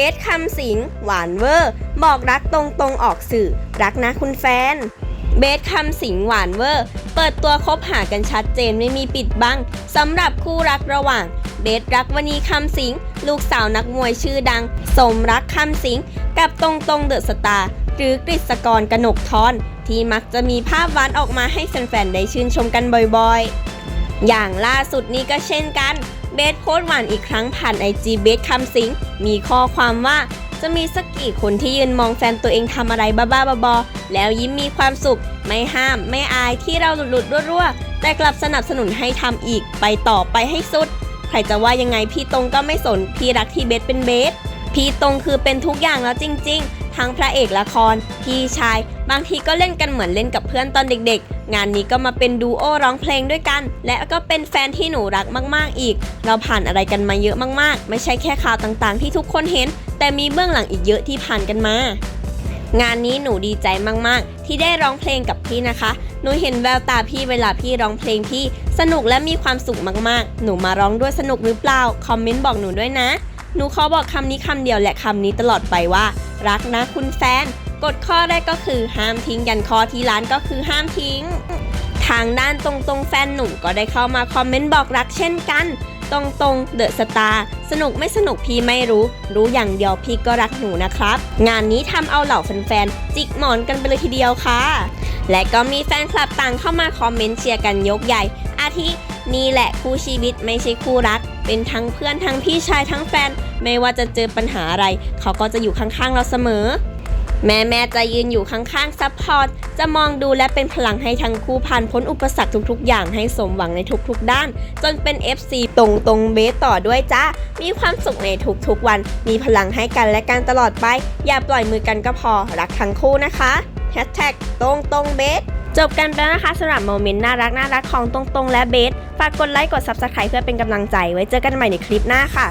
บสคำสิง หวานเวอร์ บอกรักตรงตรงๆออกสื่อ รักนะคุณแฟน เบสคำสิงหวานเวอร์ เปิดตัวคบหากันชัดเจนไม่มีปิดบังสำหรับคู่รักระหว่าง เบสรักวณีคำสิง ลูกสาวนักมวยชื่อดัง สมรักคำสิง กับตรงตรงเดอะสตาร์หรือกฤษกรกนกทรที่มักจะมีภาพหวานออกมาให้แฟนๆได้ชื่นชมกันบ่อยๆ อย่างล่าสุดนี้ก็เช่นกัน เบสโพสต์หวานอีกครั้งผ่านไอจีเบสคำสิง มีข้อความว่าจะมีสักกี่คนที่ยืนมองแฟนตัวเองทำอะไรบ้าๆบอๆแล้วยิ้มมีความสุข ไม่ห้าม ไม่อายที่เราหลุดๆรั่วๆ แต่กลับสนับสนุนให้ทำอีก ไปต่อไปให้สุด ใครจะว่ายังไงพี่ตรงก็ไม่สน พี่รักที่เบสเป็นเบส พี่ตรงคือเป็นทุกอย่างแล้วจริง ๆ ทั้งพระเอกละคร พี่ชาย บางทีก็เล่นกันเหมือนเล่นกับเพื่อนตอนเด็กๆ งานนี้ก็มาเป็นดูโอร้องเพลงด้วยกัน และก็เป็นแฟนที่หนูรักมากๆอีก เราผ่านอะไรกันมาเยอะมากๆ ไม่ใช่แค่ข่าวต่างๆ ที่ทุกคนเห็น แต่มีเบื้องหลังอีกเยอะที่ผ่านกันมางานนี้หนูดีใจมากๆ ที่ได้ร้องเพลงกับพี่นะคะ หนูเห็นแววตาพี่เวลาพี่ร้องเพลงพี่สนุกและมีความสุขมากๆ หนูมาร้องด้วยสนุกหรือเปล่า คอมเมนต์บอกหนูด้วยนะ หนูขอบอกคำนี้คำเดียวและคำนี้ตลอดไปว่า รักนะคุณแฟน กฎข้อแรกก็คือห้ามทิ้งยันคอที่ร้านก็คือห้ามทิ้ง ทางด้านตรงตรงๆแฟนหนุ่มก็ได้เข้ามาคอมเมนต์บอกรักเช่นกัน ตรงตรงเดอะสตาร์สนุกไม่สนุกพี่ไม่รู้ รู้อย่างเดียวพี่ก็รักหนูนะครับ งานนี้ทำเอาเหล่าแฟนๆจิกหมอนกันไปเลยทีเดียวค่ะ และก็มีแฟนคลับต่างเข้ามาคอมเมนต์เชียร์กันยกใหญ่ อาทิ นี่แหละคู่ชีวิตไม่ใช่คู่รัก เป็นทั้งเพื่อนทั้งพี่ชายทั้งแฟน ไม่ว่าจะเจอปัญหาอะไร เขาก็จะอยู่ข้างๆเราเสมอ แม่แม่จะยืนอยู่ข้างๆซัพพอร์ตจะมองดูและเป็นพลังให้ทั้งคู่ผ่านพ้นอุปสรรคทุกๆ อย่างให้สมหวังในทุกๆ ด้าน จนเป็น FC ตรงตรงเบสต่อด้วยจ้ามีความสุขในทุกๆวัน มีพลังให้กันและกันตลอดไป อย่าปล่อยมือกันก็พอรักทั้งคู่นะคะแฮชแท็กตรงตรงเบส จบกันไปแล้วนะคะสำหรับโมเมนต์น่ารักน่ารักของตรงตรงๆ และเบส ฝากกดไลค์กด Subscribe เพื่อเป็นกำลังใจ ไว้เจอกันใหม่ในคลิปหน้าค่ะ